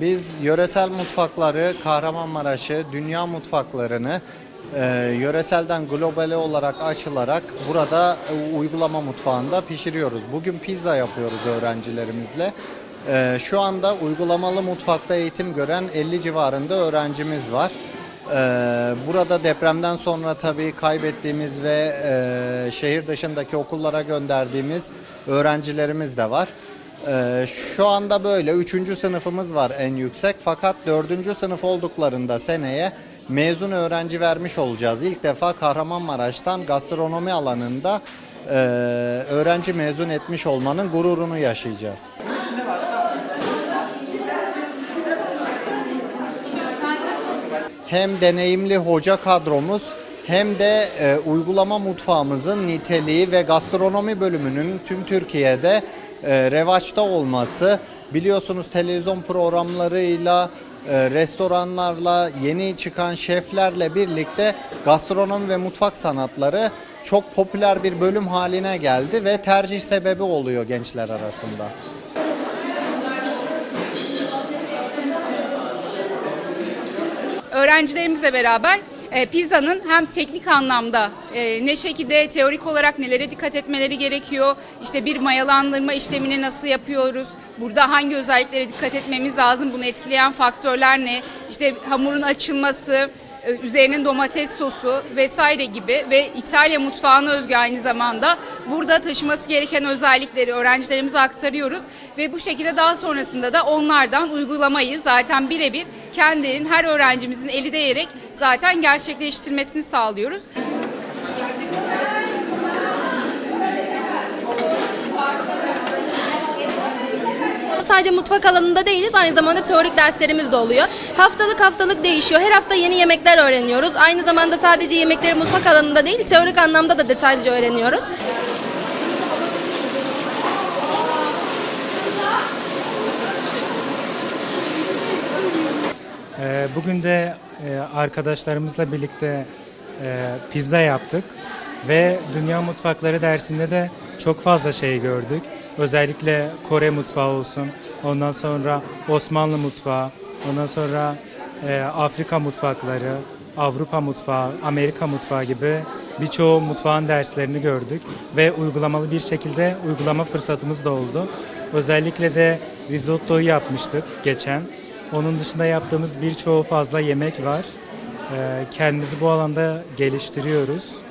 Biz yöresel mutfakları, Kahramanmaraş'ı, dünya mutfaklarını e, yöreselden globale olarak açılarak burada e, uygulama mutfağında pişiriyoruz. Bugün pizza yapıyoruz öğrencilerimizle. E, şu anda uygulamalı mutfakta eğitim gören 50 civarında öğrencimiz var. E, burada depremden sonra tabii kaybettiğimiz ve e, şehir dışındaki okullara gönderdiğimiz öğrencilerimiz de var. Ee, şu anda böyle 3. sınıfımız var en yüksek fakat 4. sınıf olduklarında seneye mezun öğrenci vermiş olacağız. İlk defa Kahramanmaraş'tan gastronomi alanında e, öğrenci mezun etmiş olmanın gururunu yaşayacağız. Hem deneyimli hoca kadromuz hem de e, uygulama mutfağımızın niteliği ve gastronomi bölümünün tüm Türkiye'de e, revaçta olması biliyorsunuz televizyon programlarıyla restoranlarla yeni çıkan şeflerle birlikte gastronomi ve mutfak sanatları çok popüler bir bölüm haline geldi ve tercih sebebi oluyor gençler arasında. öğrencilerimizle beraber e, pizzanın hem teknik anlamda e, ne şekilde teorik olarak nelere dikkat etmeleri gerekiyor, işte bir mayalandırma işlemini nasıl yapıyoruz, burada hangi özelliklere dikkat etmemiz lazım, bunu etkileyen faktörler ne, işte hamurun açılması, e, üzerinin domates sosu vesaire gibi ve İtalya mutfağına özgü aynı zamanda burada taşıması gereken özellikleri öğrencilerimize aktarıyoruz ve bu şekilde daha sonrasında da onlardan uygulamayı zaten birebir kendilerinin her öğrencimizin eli değerek zaten gerçekleştirmesini sağlıyoruz. Sadece mutfak alanında değiliz, aynı zamanda teorik derslerimiz de oluyor. Haftalık haftalık değişiyor. Her hafta yeni yemekler öğreniyoruz. Aynı zamanda sadece yemekleri mutfak alanında değil, teorik anlamda da detaylıca öğreniyoruz. Ee, Bugün de e, arkadaşlarımızla birlikte e, pizza yaptık ve Dünya Mutfakları dersinde de çok fazla şey gördük. Özellikle Kore mutfağı olsun, ondan sonra Osmanlı mutfağı, ondan sonra e, Afrika mutfakları, Avrupa mutfağı, Amerika mutfağı gibi birçoğu mutfağın derslerini gördük ve uygulamalı bir şekilde uygulama fırsatımız da oldu. Özellikle de risottoyu yapmıştık geçen. Onun dışında yaptığımız birçoğu fazla yemek var. Ee, Kendimizi bu alanda geliştiriyoruz.